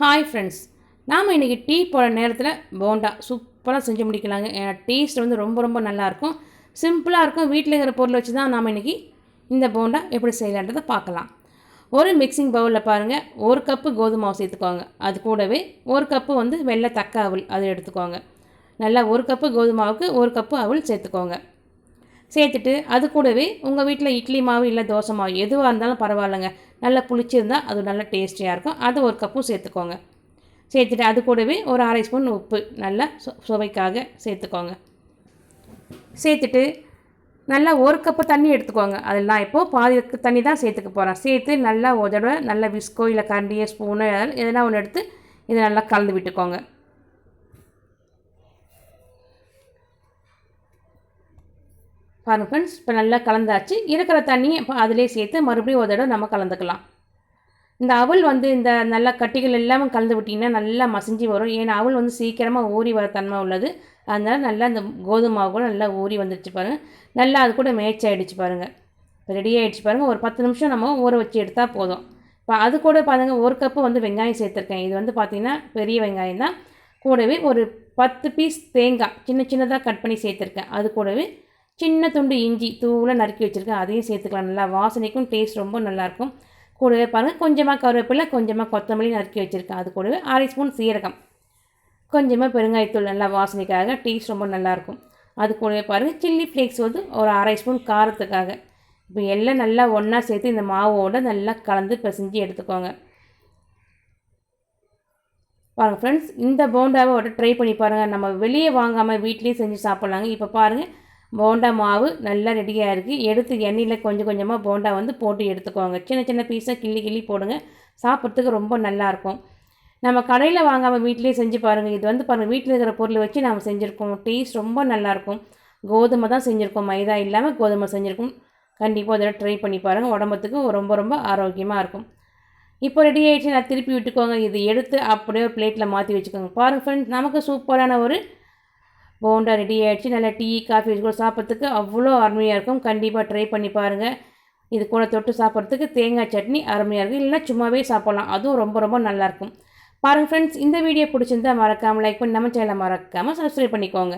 Hi friends நாம் இன்றைக்கி tea போட நேரத்தில் போண்டா சூப்பராக செஞ்சு முடிக்கலாங்க. டேஸ்ட் வந்து ரொம்ப ரொம்ப நல்லாயிருக்கும் சிம்பிளாக இருக்கும். வீட்டில் இருக்கிற பொருளை வச்சு தான் நாம் இன்றைக்கி இந்த போண்டா எப்படி செய்யலான்றதை பார்க்கலாம். ஒரு மிக்சிங் பவுலில் பாருங்கள் ஒரு கப்பு கோதுமை மாவு சேர்த்துக்கோங்க. அது கூடவே ஒரு கப்பு வந்து வெள்ளை தக்க அவல் அதை எடுத்துக்கோங்க. நல்லா ஒரு கப்பு கோதுமை மாவுக்கு ஒரு கப்பு அவல் சேர்த்துக்கோங்க. சேர்த்துட்டு அது கூடவே உங்கள் வீட்டில் இட்லி மாவு இல்லை தோசை மாவு எதுவாக இருந்தாலும் பரவாயில்லைங்க. நல்லா புளிச்சிருந்தால் அது நல்லா டேஸ்டியாக இருக்கும். அது ஒரு கப்பும் சேர்த்துக்கோங்க. சேர்த்துட்டு அது கூடவே ஒரு அரை ஸ்பூன் உப்பு நல்லா சு சுவைக்காக சேர்த்துக்கோங்க. சேர்த்துட்டு நல்லா ஒரு கப்பு தண்ணி எடுத்துக்கோங்க. அதெல்லாம் இப்போது பாதி தண்ணி தான் சேர்த்துக்க போகிறேன் சேர்த்து நல்லா ஒரு தடவை நல்லா விஸ்கோ இல்லை கரண்டியோ ஸ்பூனோ எதனா ஒன்று எடுத்து இதை நல்லா கலந்து விட்டுக்கோங்க. பாருங்கள் ஃப்ரெண்ட்ஸ் இப்போ நல்லா கலந்தாச்சு. இருக்கிற தண்ணியை இப்போ அதிலே சேர்த்து மறுபடியும் ஒரு தடவை நம்ம கலந்துக்கலாம். இந்த அவல் வந்து இந்த நல்ல கட்டிகள் எல்லாமே கலந்து விட்டிங்கன்னா நல்லா மசிஞ்சு வரும். ஏன்னா அவல் வந்து சீக்கிரமாக ஊறி வர தன்மை உள்ளது. அதனால் நல்லா இந்த கோதுமை கூட நல்லா ஊறி வந்துடுச்சு பாருங்கள் நல்லா அது கூட மேய்ச்சாயிடுச்சு ஆகிடுச்சு பாருங்கள் இப்போ ரெடி ஆகிடுச்சு பாருங்கள் ஒரு பத்து நிமிஷம் நம்ம ஊற வச்சு எடுத்தால் போதும். இப்போ அது கூட பாருங்கள் ஒரு கப்பு வந்து வெங்காயம் சேர்த்துருக்கேன். இது வந்து பார்த்திங்கன்னா பெரிய வெங்காயம் தான் கூடவே ஒரு பத்து பீஸ் தேங்காய் சின்ன சின்னதாக கட் பண்ணி சேர்த்துருக்கேன். அது கூடவே சின்ன துண்டு இஞ்சி தூளாக நறுக்கி வச்சுருக்கேன். அதையும் சேர்த்துக்கலாம். நல்லா வாசனைக்கும் டேஸ்ட் ரொம்ப நல்லாயிருக்கும். கூடவே பாருங்கள் கொஞ்சமாக கருவேப்பிலை கொஞ்சமாக கொத்தமல்லி நறுக்கி வச்சுருக்கேன். அது கூடவே அரை ஸ்பூன் சீரகம். கொஞ்சமாக பெருங்காயத்தூள் நல்லா வாசனைக்காக டேஸ்ட் ரொம்ப நல்லாயிருக்கும். அது கூடவே பாருங்கள் சில்லி ஃப்ளேக்ஸ் வந்து ஒரு அரை ஸ்பூன் காரத்துக்காக. இப்போ எல்லாம் நல்லா ஒன்றா சேர்த்து இந்த மாவோடு நல்லா கலந்து பிசைஞ்சு எடுத்துக்கோங்க. பாருங்கள் ஃப்ரெண்ட்ஸ் இந்த போண்டாவை ட்ரை பண்ணி பாருங்கள் நம்ம வெளியே வாங்காமல் வீட்லேயே செஞ்சு சாப்பிட்லாங்க. இப்போ பாருங்கள் போண்டா மாவு நல்லா ரெடியாக இருக்குது எடுத்து எண்ணெயில் கொஞ்சம் கொஞ்சமாக போண்டா வந்து போட்டு எடுத்துக்கோங்க. சின்ன சின்ன பீஸாக கிள்ளி கிள்ளி போடுங்க. சாப்பிட்றதுக்கு ரொம்ப நல்லாயிருக்கும் நம்ம கடையில் வாங்காமல் வீட்டிலே செஞ்சு பாருங்கள் இது வந்து பாருங்கள் வீட்டில் இருக்கிற பொருளை வச்சு நம்ம செஞ்சுருக்கோம். டேஸ்ட் ரொம்ப நல்லாயிருக்கும் கோதுமை தான் செஞ்சுருக்கோம். மைதா இல்லாமல் கோதுமை செஞ்சுருக்கோம். கண்டிப்பாக அதில் ட்ரை பண்ணி பாருங்கள் உடம்புக்கு ரொம்ப ரொம்ப ஆரோக்கியமாக இருக்கும். இப்போ ரெடி ஆகிடுச்சு நான் திருப்பி விட்டுக்கோங்க. இது எடுத்து அப்படியே ஒரு பிளேட்டில் மாற்றி வச்சுக்கோங்க. பாருங்கள் ஃப்ரெண்ட்ஸ் நமக்கு சூப்பரான ஒரு போண்டா ரெடி ஆகிடுச்சு நல்லா டீ காஃபி கூட சாப்பிட்றதுக்கு அவ்வளோ அருமையாக இருக்கும். கண்டிப்பாக ட்ரை பண்ணி பாருங்கள் இது கூட தொட்டு சாப்பிட்றதுக்கு தேங்காய் சட்னி அருமையாக இருக்கும். இல்லைனா சும்மாவே சாப்பிட்லாம். அதுவும் ரொம்ப ரொம்ப நல்லாயிருக்கும் பாருங்கள் ஃப்ரெண்ட்ஸ் இந்த வீடியோ பிடிச்சிருந்தா மறக்காமல் லைக் பண்ணி நம்ம சேனலை மறக்காமல் சப்ஸ்கிரைப் பண்ணிக்கோங்க.